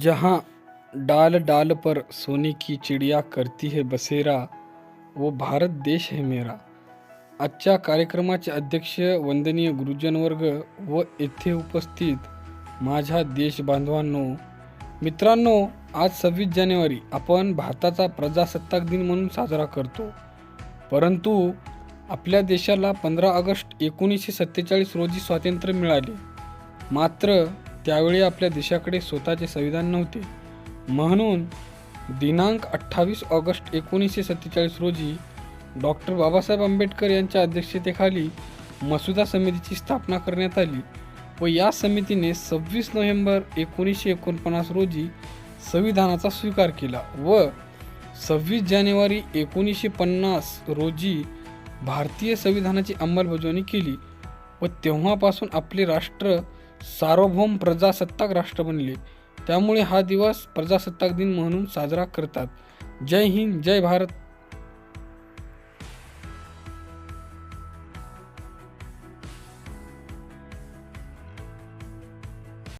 जहाँ डाल डाल पर सोने की चिड़िया करती है बसेरा वो भारत देश है मेरा। आजच्या कार्यक्रमाचे अध्यक्ष वंदनीय गुरुजनवर्ग व येथे उपस्थित माझ्या देशबांधवांनो मित्रांनो आज सव्वीस जानेवारी आपण भारताचा प्रजासत्ताक दिन म्हणून साजरा करतो. परंतु आपल्या देशाला पंधरा ऑगस्ट एकोणीसशे सत्तेचाळीस रोजी स्वातंत्र्य मिळाले. मात्र त्यावेळी आपल्या देशाकडे स्वतःचे संविधान नव्हते. म्हणून दिनांक अठ्ठावीस ऑगस्ट एकोणीसशे सत्तेचाळीस रोजी डॉक्टर बाबासाहेब आंबेडकर यांच्या अध्यक्षतेखाली मसुदा समितीची स्थापना करण्यात आली व या समितीने सव्वीस नोव्हेंबर एकोणीसशे एकोणपन्नास रोजी संविधानाचा स्वीकार केला व सव्वीस जानेवारी एकोणीसशे पन्नास रोजी भारतीय संविधानाची अंमलबजावणी केली व तेव्हापासून आपले राष्ट्र सार्वभौम प्रजासत्ताक राष्ट्र बनले. त्यामुळे हा दिवस प्रजासत्ताक दिन म्हणून साजरा करतात. जय हिंद जय भारत.